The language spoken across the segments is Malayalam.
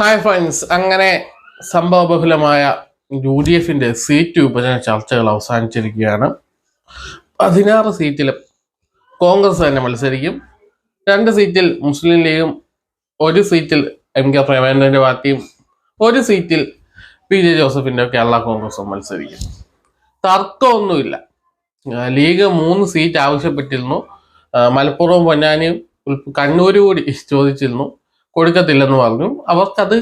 ഹായ് ഫ്രണ്ട്സ് അങ്ങനെ സംഭവബഹുലമായ യു ഡി എഫിന്റെ സീറ്റ് വിഭജന ചർച്ചകൾ അവസാനിച്ചിരിക്കുകയാണ്. പതിനാറ് സീറ്റിലും കോൺഗ്രസ് തന്നെ മത്സരിക്കും. രണ്ട് സീറ്റിൽ മുസ്ലിം ലീഗും ഒരു സീറ്റിൽ എം കെ പ്രേമേന്ദ്രന്റെ പാർട്ടിയും ഒരു സീറ്റിൽ പി ജെ ജോസഫിന്റെ കേരള കോൺഗ്രസും മത്സരിക്കും. തർക്കമൊന്നുമില്ല. ലീഗ് മൂന്ന് സീറ്റ് ആവശ്യപ്പെട്ടിരുന്നു. മലപ്പുറവും പൊന്നാനിയും കണ്ണൂരും കൂടി ചോദിച്ചിരുന്നു. കൊടുക്കത്തില്ലെന്ന് പറഞ്ഞു. അവർക്കത്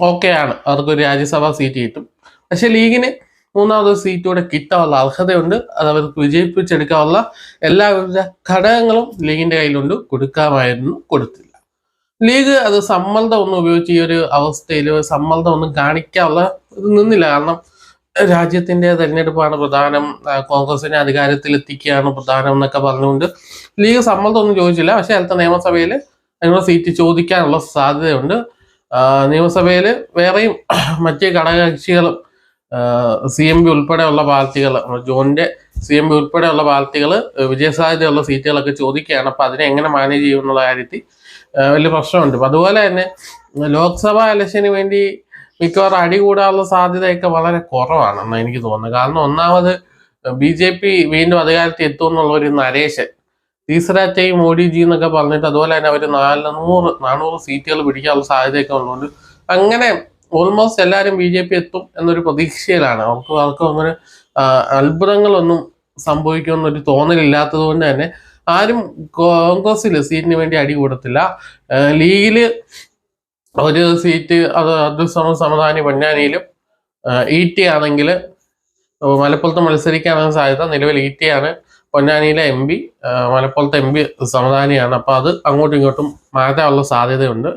ഓക്കെയാണ് അവർക്കൊരു രാജ്യസഭാ സീറ്റ് കിട്ടും. പക്ഷെ ലീഗിന് മൂന്നാമത് സീറ്റ് കൂടെ കിട്ടാനുള്ള അർഹതയുണ്ട്. അത് അവർക്ക് വിജയിപ്പിച്ചെടുക്കാനുള്ള എല്ലാവിധ ഘടകങ്ങളും ലീഗിന്റെ കയ്യിലുണ്ട്. കൊടുക്കാമായിരുന്നു കൊടുത്തില്ല. ലീഗ് അത് സമ്മർദ്ദം ഒന്നും ഉപയോഗിച്ച് ഈ ഒരു അവസ്ഥയിൽ സമ്മർദ്ദം ഒന്നും കാണിക്കാനുള്ള നിന്നില്ല. കാരണം രാജ്യത്തിന്റെ തെരഞ്ഞെടുപ്പാണ് പ്രധാനം. കോൺഗ്രസിനെ അധികാരത്തിൽ എത്തിക്കുകയാണ് പ്രധാനം എന്നൊക്കെ പറഞ്ഞുകൊണ്ട് ലീഗ് സമ്മർദ്ദം ഒന്നും ചോദിച്ചില്ല. പക്ഷെ അടുത്ത നിയമസഭയിൽ അതിനുള്ള സീറ്റ് ചോദിക്കാനുള്ള സാധ്യതയുണ്ട്. നിയമസഭയിൽ വേറെയും മറ്റ് ഘടകകക്ഷികളും സി എം പി ഉൾപ്പെടെയുള്ള പാർട്ടികൾ ജോണിന്റെ സി എം പി ഉൾപ്പെടെയുള്ള പാർട്ടികൾ വിജയസാധ്യതയുള്ള സീറ്റുകളൊക്കെ ചോദിക്കുകയാണ്. അപ്പോൾ അതിനെ എങ്ങനെ മാനേജ് ചെയ്യുമെന്നുള്ള കാര്യത്തിൽ വലിയ പ്രശ്നമുണ്ട്. അപ്പം അതുപോലെ തന്നെ ലോക്സഭാ ഇലക്ഷന് വേണ്ടി മിക്കവാറും അടി കൂടാനുള്ള സാധ്യതയൊക്കെ വളരെ കുറവാണെന്ന് എനിക്ക് തോന്നുന്നത്. കാരണം ഒന്നാമത് ബി ജെ പി വീണ്ടും അധികാരത്തിൽ എത്തുമെന്നുള്ള ഒരു നരേശൻ തീസറാറ്റയും മോഡിജി എന്നൊക്കെ പറഞ്ഞിട്ട് അതുപോലെ തന്നെ അവർ നാനൂറ് നാനൂറ് സീറ്റുകൾ പിടിക്കാനുള്ള സാധ്യതയൊക്കെ ഉള്ളതുകൊണ്ട് അങ്ങനെ ഓൾമോസ്റ്റ് എല്ലാവരും ബി ജെ പി എത്തും എന്നൊരു പ്രതീക്ഷയിലാണ്. അവർക്ക് അവർക്ക് അങ്ങനെ അത്ഭുതങ്ങളൊന്നും സംഭവിക്കുമെന്നൊരു തോന്നലില്ലാത്തത് കൊണ്ട് തന്നെ ആരും കോൺഗ്രസ്സിൽ സീറ്റിന് വേണ്ടി അടി കൂടത്തില്ല. ലീഗിൽ ഒരു സീറ്റ് അത് അബ്ദുൾ സമദാനി പൊന്നാനിയിലും ഇ ടി ആണെങ്കിൽ മലപ്പുറത്ത് മത്സരിക്കാനാണ് സാധ്യത. നിലവിൽ ഇ ടി ആണ്. പൊന്നാനിയിലെ എം പി മലപ്പുറത്തെ എം പി സമദാനിയാണ്. അപ്പൊ അത് അങ്ങോട്ടും ഇങ്ങോട്ടും മാറ്റാനുള്ള സാധ്യതയുണ്ട്.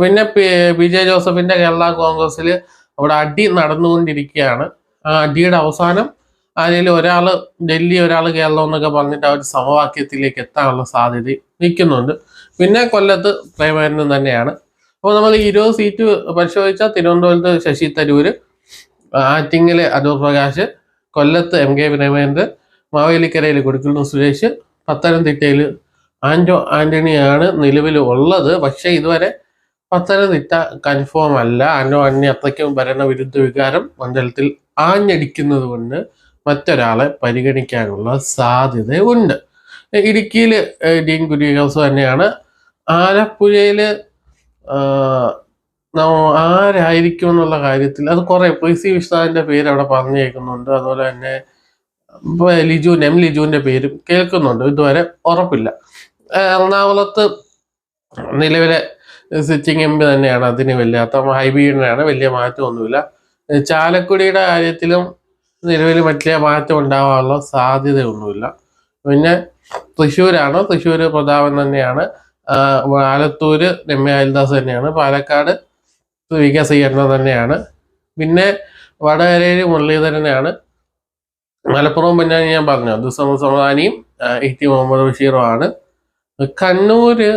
പിന്നെ പി- ജെ ജോസഫിന്റെ കേരള കോൺഗ്രസ്സിൽ അവിടെ അടി നടന്നുകൊണ്ടിരിക്കുകയാണ്. ആ അടിയുടെ അവസാനം അതിൽ ഒരാൾ ഡൽഹി ഒരാൾ കേരളം എന്നൊക്കെ പറഞ്ഞിട്ട് അവർ സമവാക്യത്തിലേക്ക് എത്താനുള്ള സാധ്യത നിൽക്കുന്നുണ്ട്. പിന്നെ കൊല്ലത്ത് പ്രേമേന്ദ്രൻ തന്നെയാണ്. അപ്പോൾ നമ്മൾ ഇരുപത് സീറ്റ് പരിശോധിച്ചാൽ തിരുവനന്തപുരത്ത് ശശി തരൂർ ആറ്റിങ്ങിലെ അടൂർ പ്രകാശ് കൊല്ലത്ത് എം കെ പ്രേമേന്ദ്രൻ മാവേലിക്കരയിൽ കൊടുക്കുന്നു സുരേഷ് പത്തനംതിട്ടയിൽ ആന്റോ ആന്റണിയാണ് നിലവിൽ ഉള്ളത് പക്ഷേ ഇതുവരെ പത്തനംതിട്ട കൺഫേം അല്ല. ആന്റോ ആന്റണി അത്രയ്ക്കും ഭരണവിരുദ്ധ വികാരം മണ്ഡലത്തിൽ ആഞ്ഞടിക്കുന്നത് കൊണ്ട് മറ്റൊരാളെ പരിഗണിക്കാനുള്ള സാധ്യത ഉണ്ട് ഇടുക്കിയിൽ ഡീൻ കുര്യഹൗസ് തന്നെയാണ്. ആലപ്പുഴയിൽ ആരായിരിക്കും എന്നുള്ള കാര്യത്തിൽ അത് കുറേ പി സി വിശ്വാസിന്റെ പേര് അവിടെ പറഞ്ഞേക്കുന്നുണ്ട്. അതുപോലെ തന്നെ ഇപ്പൊ ലിജു എം ലിജുവിന്റെ പേരും കേൾക്കുന്നുണ്ട്. ഇതുവരെ ഉറപ്പില്ല. എറണാകുളത്ത് നിലവിലെ സിറ്റിംഗ് എം പി തന്നെയാണ്. അതിന് വലിയ അത്ര ഹൈബീഡിനാണ് വലിയ മാറ്റമൊന്നുമില്ല. ചാലക്കുടിയുടെ കാര്യത്തിലും നിലവിൽ വലിയ മാറ്റം ഉണ്ടാവാനുള്ള സാധ്യതയൊന്നുമില്ല. പിന്നെ തൃശ്ശൂരാണ്. തൃശ്ശൂർ പ്രതാപൻ തന്നെയാണ്. ആലത്തൂര് രമ്യ അയൽദാസ് തന്നെയാണ്. പാലക്കാട് വി കെ ശ്രീകണ്ഠൻ തന്നെയാണ്. പിന്നെ വടകരയിൽ മുരളീധരനാണ്. മലപ്പുറം പൊന്നാനി ഞാൻ പറഞ്ഞു ദുസമ സമാനിയും ഇഹ്തി മുഹമ്മദ് ബഷീറുമാണ് കണ്ണൂർ കണ്ണൂര്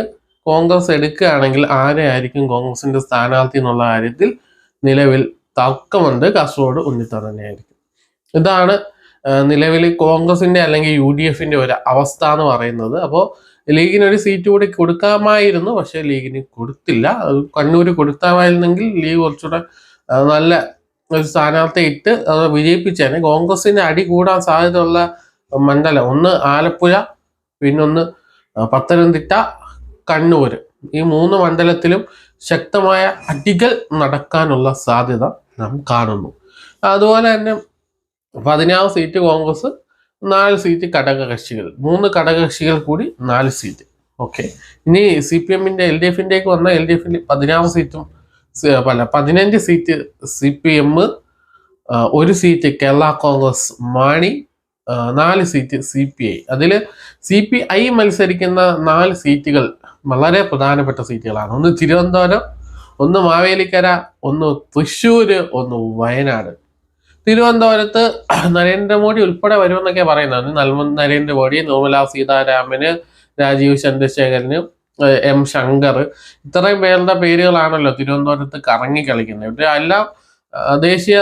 കോൺഗ്രസ് എടുക്കുകയാണെങ്കിൽ ആരെയായിരിക്കും കോൺഗ്രസിന്റെ സ്ഥാനാർത്ഥി എന്നുള്ള കാര്യത്തിൽ നിലവിൽ തർക്കമുണ്ട്. കാസർഗോഡ് ഉണ്ണിത്താൻ തന്നെയായിരിക്കും ഇതാണ് നിലവിൽ കോൺഗ്രസിന്റെ അല്ലെങ്കിൽ യു ഡി എഫിന്റെ ഒരു അവസ്ഥ എന്ന് പറയുന്നത്. അപ്പോൾ ലീഗിന് ഒരു സീറ്റ് കൂടി കൊടുക്കാമായിരുന്നു പക്ഷേ ലീഗിന് കൊടുത്തില്ല. അത് കണ്ണൂര് കൊടുക്കാമായിരുന്നെങ്കിൽ ലീഗ് കുറച്ചുകൂടെ നല്ല ഒരു സ്ഥാനാർത്ഥി ഇട്ട് അത് വിജയിപ്പിച്ചേനെ കോൺഗ്രസിന്റെ അടി കൂടാൻ സാധ്യതയുള്ള മണ്ഡലം. ഒന്ന് ആലപ്പുഴ പിന്നൊന്ന് പത്തനംതിട്ട കണ്ണൂർ ഈ മൂന്ന് മണ്ഡലത്തിലും ശക്തമായ അടികൾ നടക്കാനുള്ള സാധ്യത നാം കാണുന്നു. അതുപോലെ തന്നെ പതിനാറ് സീറ്റ് കോൺഗ്രസ് നാല് സീറ്റ് ഘടകകക്ഷികൾ. മൂന്ന് ഘടകകക്ഷികൾ കൂടി നാല് സീറ്റ്. ഓക്കെ. ഇനി സി പി എമ്മിന്റെ എൽ ഡി എഫിന്റെയൊക്കെ വന്ന എൽ ഡി എഫിൽ പതിനാറ് സീറ്റും പല പതിനഞ്ച് സീറ്റ് സി പി എം ഒരു സീറ്റ് കേരള കോൺഗ്രസ് മാണി നാല് സീറ്റ് സി പി ഐ. അതിൽ സി പി ഐ മത്സരിക്കുന്ന നാല് സീറ്റുകൾ വളരെ പ്രധാനപ്പെട്ട സീറ്റുകളാണ്. ഒന്ന് തിരുവനന്തപുരം ഒന്ന് മാവേലിക്കര ഒന്ന് തൃശ്ശൂർ ഒന്ന് വയനാട്. തിരുവനന്തപുരത്ത് നരേന്ദ്രമോദി ഉൾപ്പെടെ വരുമെന്നൊക്കെ പറയുന്നത്. നരേന്ദ്രമോദി നിർമ്മല സീതാരാമന് രാജീവ് ചന്ദ്രശേഖരന് എം ശങ്കർ. ഇത്രയും പേരുടെ പേരുകളാണല്ലോ തിരുവനന്തപുരത്ത് കറങ്ങി കളിക്കുന്നത്. ഇവിടെ എല്ലാം ദേശീയ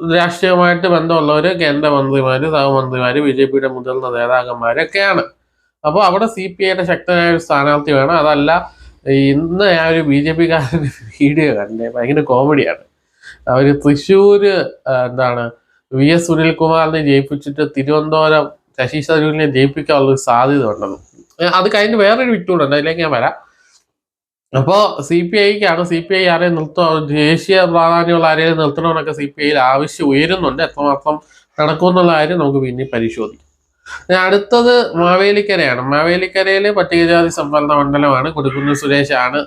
രാഷ്ട്രീയമായിട്ട് ബന്ധമുള്ളവർ കേന്ദ്രമന്ത്രിമാര് സഹമന്ത്രിമാര് ബി ജെ പിയുടെ മുതിർന്ന നേതാക്കന്മാരൊക്കെയാണ്. അപ്പോൾ അവിടെ സി പി ഐയുടെ ശക്തനായ ഒരു സ്ഥാനാർത്ഥി വേണം. അതല്ല ഇന്ന് ഞാൻ ഒരു ബി ജെ പിക്കാരന്റെ വീഡിയോ കണ്ടേ ഭയങ്കര കോമഡിയാണ്. അവർ തൃശ്ശൂർ എന്താണ് വി എസ് സുനിൽകുമാറിനെ ജയിപ്പിച്ചിട്ട് തിരുവനന്തപുരം ശശി തരൂരിനെ ജയിപ്പിക്കാനുള്ളൊരു സാധ്യത ഉണ്ടെന്ന്. അത് കഴിഞ്ഞ് വേറൊരു വിട്ടുകൂടെ അതിലേക്ക് ഞാൻ വരാം. അപ്പോൾ സി പി ഐക്കാണ് സി പി ഐ ആരെയും നിർത്തണം ദേശീയ പ്രാധാന്യമുള്ള ആരെയും നിർത്തണമെന്നൊക്കെ സി പി ഐയിൽ ആവശ്യം ഉയരുന്നുണ്ട്. എത്രമാത്രം നടക്കുമെന്നുള്ള കാര്യം നമുക്ക് പിന്നെ പരിശോധിക്കാം. ഞാൻ അടുത്തത് മാവേലിക്കരയാണ്. മാവേലിക്കരയിൽ പട്ടികജാതി സംവരണ മണ്ഡലമാണ്. കൊടുക്കുന്ന സുരേഷ് ആണ്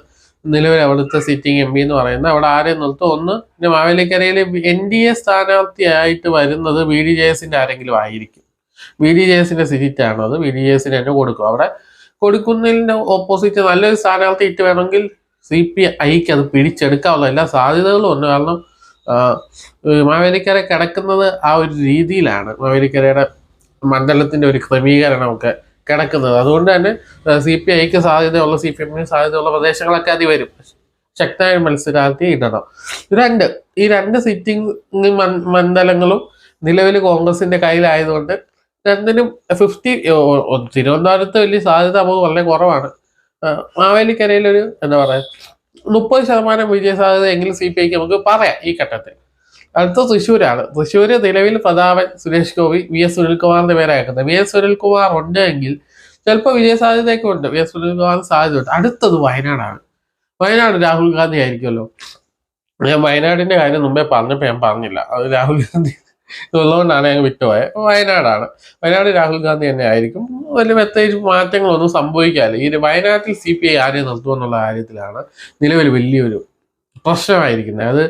നിലവിൽ അവിടുത്തെ സിറ്റിംഗ് എം പി എന്ന് പറയുന്നത്. അവിടെ ആരെയും നിർത്തും? ഒന്ന് പിന്നെ മാവേലിക്കരയിൽ എൻ ഡി എ സ്ഥാനാർത്ഥിയായിട്ട് വരുന്നത് ബി ഡി ജെ എസിന്റെ ആരെങ്കിലും ആയിരിക്കും. ബി ഡി ജെ എസിന്റെ സീറ്റാണ് അത്. ബി ഡി ജെ എസിന് തന്നെ കൊടുക്കും. അവിടെ കൊടുക്കുന്നതിന് ഓപ്പോസിറ്റ് നല്ലൊരു സ്ഥാനാർത്ഥി ഇട്ട് വേണമെങ്കിൽ സി പി ഐക്ക് അത് പിടിച്ചെടുക്കാനുള്ള എല്ലാ സാധ്യതകളും ഉണ്ട്. കാരണം മാവേലിക്കര കിടക്കുന്നത് ആ ഒരു രീതിയിലാണ്. മാവേലിക്കരയുടെ മണ്ഡലത്തിന്റെ ഒരു ക്രമീകരണമൊക്കെ കിടക്കുന്നത്. അതുകൊണ്ട് തന്നെ സി പി ഐക്ക് സാധ്യതയുള്ള സി പി എമ്മിന് സാധ്യതയുള്ള പ്രദേശങ്ങളൊക്കെ അതി വരും. ശക്തമായ മത്സരാർത്ഥി ഇടണം. രണ്ട് ഈ രണ്ട് സിറ്റിംഗ് മണ്ഡലങ്ങളും നിലവിൽ കോൺഗ്രസിന്റെ കയ്യിലായതുകൊണ്ട് രണ്ടിനും ഫിഫ്റ്റി തിരുവനന്തപുരത്ത് വലിയ സാധ്യത നമുക്ക് വളരെ കുറവാണ്. മാവേലിക്കരയിലൊരു എന്താ പറയുക മുപ്പത് ശതമാനം വിജയ സാധ്യത എങ്കിലും സി പി ഐക്ക് നമുക്ക് പറയാം ഈ ഘട്ടത്തിൽ. അടുത്ത തൃശ്ശൂരാണ്. തൃശ്ശൂർ നിലവിൽ പ്രതാപൻ സുരേഷ് ഗോപി വി എസ് സുനിൽകുമാറിന്റെ പേരെ അയക്കുന്നത് വി എസ് സുനിൽകുമാർ ഉണ്ട് എങ്കിൽ ചിലപ്പോൾ വിജയ സാധ്യതയൊക്കെ ഉണ്ട്. വി എസ് സുനിൽകുമാർ സാധ്യതയുണ്ട്. അടുത്തത് വയനാടാണ്. വയനാട് രാഹുൽ ഗാന്ധി ആയിരിക്കുമല്ലോ. ഞാൻ വയനാടിന്റെ കാര്യം മുമ്പേ പറഞ്ഞപ്പോൾ ഞാൻ പറഞ്ഞില്ല. അത് രാഹുൽ ഗാന്ധി ഉള്ളതുകൊണ്ടാണ് ഞങ്ങൾ വിട്ടുപോയത് വയനാടാണ്. വയനാട് രാഹുൽ ഗാന്ധി തന്നെ ആയിരിക്കും. വലിയ പ്രത്യേകിച്ച് മാറ്റങ്ങളൊന്നും സംഭവിക്കാറില്ല. ഈ വയനാട്ടിൽ സി പി ഐ ആരെ നിർത്തുമെന്നുള്ള കാര്യത്തിലാണ് നിലവിൽ വലിയൊരു പ്രശ്നമായിരിക്കുന്നത്. അത്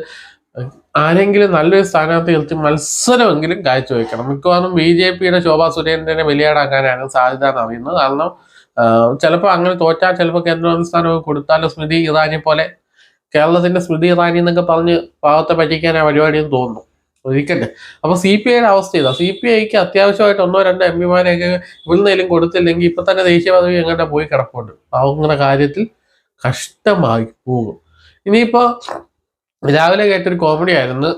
ആരെങ്കിലും നല്ലൊരു സ്ഥാനാർത്ഥി നിർത്തി മത്സരമെങ്കിലും കാഴ്ചവെക്കണം. മിക്കവാറും ബി ജെ പിയുടെ ശോഭാ സുരേന്ദ്രനെ ബലിയാടാക്കാനാണ് സാധ്യത എന്ന് കാരണം ചിലപ്പോൾ അങ്ങനെ തോറ്റാൽ ചിലപ്പോൾ കേന്ദ്രമന്ത്രി സ്ഥാനമൊക്കെ കൊടുത്താലോ സ്മൃതി ഇറാനി പോലെ കേരളത്തിന്റെ സ്മൃതി ഇറാനി എന്നൊക്കെ പറഞ്ഞ് പാവത്തെ പറ്റിക്കാൻ ആ പരിപാടിയെന്ന് തോന്നുന്നു. ഒരിക്കട്ടെ അപ്പൊ സി പി ഐയുടെ അവസ്ഥ ഇതാ. സി പി ഐക്ക് അത്യാവശ്യമായിട്ട് ഒന്നോ രണ്ടോ എം പിമാരെയൊക്കെ ഇവിടുന്നേലും കൊടുത്തില്ലെങ്കിൽ ഇപ്പൊ തന്നെ ദേശീയ പദവി എങ്ങനെ പോയി കിടപ്പുണ്ട്. പാവങ്ങളുടെ കാര്യത്തിൽ കഷ്ടമായി പോകും. ഇനിയിപ്പോ രാവിലെ കേട്ടൊരു കോമഡി ആയിരുന്നു.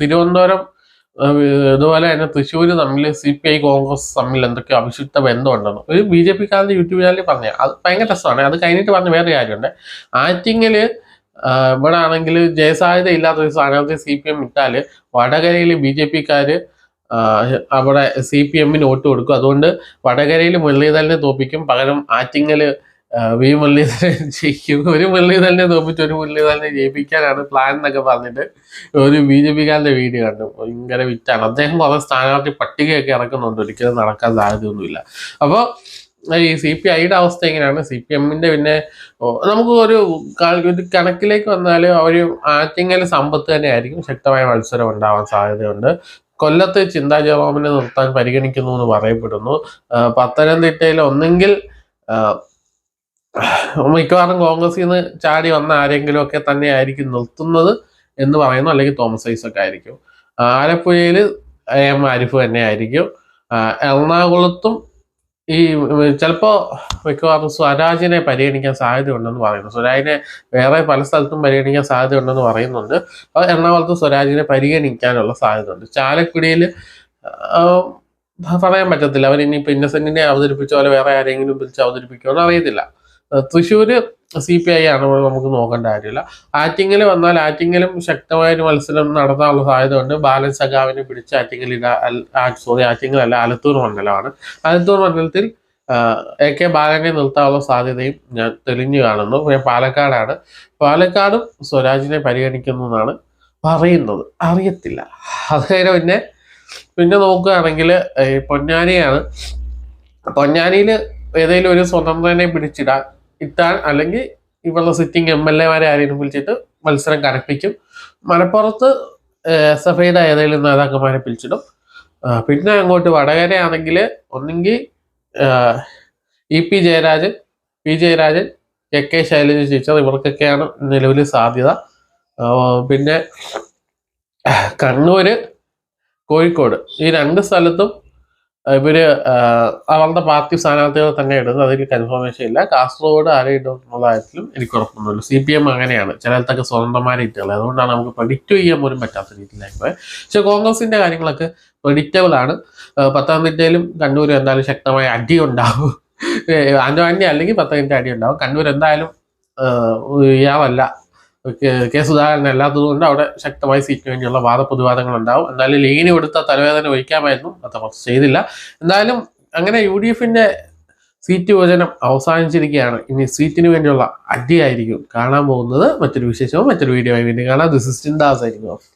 തിരുവനന്തപുരം ഇതുപോലെ തന്നെ തൃശ്ശൂര് തമ്മിൽ സി പി ഐ കോൺഗ്രസ് തമ്മിൽ എന്തൊക്കെയോ അവിശുദ്ധ ബന്ധമുണ്ടെന്ന്. ഒരു ബി ജെ പിക്കാരന്റെ യൂട്യൂബ് ചാനലിൽ പറഞ്ഞ. അത് ഭയങ്കര രസമാണ്. അത് കഴിഞ്ഞിട്ട് പറഞ്ഞ വേറെ കാര്യമുണ്ട്. ആറ്റിങ്ങിൽ ഇവിടെ ആണെങ്കിൽ ജയസാധ്യത ഇല്ലാത്ത ഒരു സ്ഥാനാർത്ഥി സി പി എം ഇട്ടാൽ വടകരയിൽ ബി ജെ പിക്കാർ അവിടെ സി പി എമ്മിന് വോട്ട് കൊടുക്കും. അതുകൊണ്ട് വടകരയിൽ മുരളീധരനെ തോപ്പിക്കും. പകരം ആറ്റിങ്ങൽ ആ, വി മുരളീധരൻ ജയിക്കും. ഒരു മുരളീധരനെ തോപ്പിച്ച് ഒരു മുരളീധരനെ ജയിപ്പിക്കാനാണ് പ്ലാൻ എന്നൊക്കെ പറഞ്ഞിട്ട് ഒരു ബി ജെ പിക്കാരന്റെ വീഡിയോ കണ്ടു. ഭയങ്കര വിറ്റാണ്. അദ്ദേഹം കുറെ സ്ഥാനാർത്ഥി പട്ടികയൊക്കെ ഇറക്കുന്നുണ്ട്. ഒരിക്കലും നടക്കാൻ സാധ്യതയൊന്നുമില്ല. അപ്പോൾ ഈ സി പി ഐയുടെ അവസ്ഥ എങ്ങനെയാണ്? സി പി എമ്മിന്റെ പിന്നെ നമുക്ക് ഒരു കണക്കിലേക്ക് വന്നാൽ ഒരു ആറ്റിങ്ങൽ സമ്പത്ത് തന്നെ ആയിരിക്കും ശക്തമായ മത്സരം ഉണ്ടാവാൻ സാധ്യതയുണ്ട്. കൊല്ലത്ത് ചിന്താ ജെറോമിനെ നിർത്താൻ പരിഗണിക്കുന്നു എന്ന് പറയപ്പെടുന്നു. പത്തനംതിട്ടയിൽ ഒന്നെങ്കിൽ മിക്കവാറും കോൺഗ്രസിൽ നിന്ന് ചാടി വന്ന ആരെങ്കിലും ഒക്കെ തന്നെ ആയിരിക്കും നിർത്തുന്നത് എന്ന് പറയുന്നു. അല്ലെങ്കിൽ തോമസ് ഐസൊക്കെ ആയിരിക്കും. ആലപ്പുഴയിൽ എം ആരിഫ് തന്നെ ആയിരിക്കും എറണാകുളത്തും ഈ ചിലപ്പോ മിക്കവാറും സ്വരാജിനെ പരിഗണിക്കാൻ സാധ്യതയുണ്ടെന്ന് പറയുന്നു. സ്വരാജിനെ വേറെ പല സ്ഥലത്തും പരിഗണിക്കാൻ സാധ്യതയുണ്ടെന്ന് പറയുന്നുണ്ട്. അപ്പോൾ എറണാകുളത്ത് സ്വരാജിനെ പരിഗണിക്കാനുള്ള സാധ്യതയുണ്ട്. ചാലക്കുടിയിൽ പറയാൻ പറ്റത്തില്ല. അവർ ഇനിയിപ്പോൾ ഇന്നസെന്റിനെ അവതരിപ്പിച്ചോ അല്ലെ വേറെ ആരെങ്കിലും പിടിച്ച് അവതരിപ്പിക്കുമെന്ന് അറിയത്തില്ല. ആ, തൃശ്ശൂര് സി പി ഐ ആണ് നമുക്ക് നോക്കേണ്ട കാര്യമില്ല. ആറ്റിങ്ങിൽ വന്നാൽ ആറ്റിങ്ങിലും ശക്തമായ ഒരു മത്സരം നടത്താനുള്ള സാധ്യതയുണ്ട്. ബാലൻ സഖാവിനെ പിടിച്ച് ആറ്റിങ്ങിൽ സോറി ആറ്റിങ്ങൽ അല്ല ആലത്തൂർ മണ്ഡലമാണ്. ആലത്തൂർ മണ്ഡലത്തിൽ എ കെ ബാലനെ നിർത്താനുള്ള സാധ്യതയും ഞാൻ തെളിഞ്ഞു കാണുന്നു. പിന്നെ പാലക്കാടാണ്. പാലക്കാടും സ്വരാജിനെ പരിഗണിക്കുന്നു എന്നാണ് പറയുന്നത്. അറിയത്തില്ല. അത് കഴിഞ്ഞ പിന്നെ പിന്നെ നോക്കുകയാണെങ്കിൽ പൊന്നാനിയാണ്. പൊന്നാനിയിൽ ഏതെങ്കിലും ഒരു സ്വതന്ത്രനെ പിടിച്ചിടാൻ ഇട്ടാൻ അല്ലെങ്കിൽ ഇവിടുത്തെ സിറ്റിംഗ് എം എൽ എമാരെ ആരെങ്കിലും വിളിച്ചിട്ട് മത്സരം കനപ്പിക്കും. മലപ്പുറത്ത് എസ് എഫ് ഐയുടെ ഏതെങ്കിലും നേതാക്കന്മാരെ പിടിച്ചിടും. പിന്നെ അങ്ങോട്ട് വടകരയാണെങ്കിൽ ഒന്നെങ്കിൽ E P Jayarajan P Jayarajan K K Shailaja teacher ഇവർക്കൊക്കെയാണ് നിലവിൽ സാധ്യത. പിന്നെ കണ്ണൂര് കോഴിക്കോട് ഈ രണ്ട് സ്ഥലത്തും ഇവർ അവളുടെ പാർട്ടി സ്ഥാനാർത്ഥികൾ തന്നെ ഇടുന്നത് അതിൽ കൺഫർമേഷൻ ഇല്ല കാസർഗോഡ് ആരെ ഇടും കാര്യത്തിലും എനിക്ക് ഉറപ്പൊന്നുമില്ല സി പി എം അങ്ങനെയാണ് ചിലത്തൊക്കെ സ്വതന്ത്രമാരെ ഇട്ടുള്ളത് അതുകൊണ്ടാണ് നമുക്ക് പ്രഡിക്റ്റ് ചെയ്യാൻ പോലും പറ്റാത്ത രീതിയിലായി പോയത് പക്ഷെ കോൺഗ്രസിന്റെ കാര്യങ്ങളൊക്കെ പ്രഡിക്റ്റബിൾ ആണ് പത്തനംതിട്ടയിലും കണ്ണൂർ എന്തായാലും ശക്തമായ അടി ഉണ്ടാവും ആന്റോ ആന്റി അല്ലെങ്കിൽ പത്തനംതിട്ട അടി ഉണ്ടാവും കണ്ണൂർ എന്തായാലും ഇയാളല്ല കെ- സുധാകരൻ അല്ലാത്തതുകൊണ്ട് അവിടെ ശക്തമായി സീറ്റിന് വേണ്ടിയുള്ള വാദപ്രതിവാദങ്ങൾ ഉണ്ടാവും എന്തായാലും ലീഗിന് കൊടുത്ത തലവേദന ഒഴിക്കാമായിരുന്നു. അത് അവർ ചെയ്തില്ല. എന്തായാലും അങ്ങനെ യു ഡി എഫിന്റെ സീറ്റ് വിഭജനം അവസാനിച്ചിരിക്കുകയാണ്. ഇനി സീറ്റിന് വേണ്ടിയുള്ള അടിയായിരിക്കും കാണാൻ പോകുന്നത്. മറ്റൊരു വിശേഷവും മറ്റൊരു വീഡിയോ ആയി വീണ്ടും കാണാം. ദിസ് ചിന്താസ് ആയിരിക്കും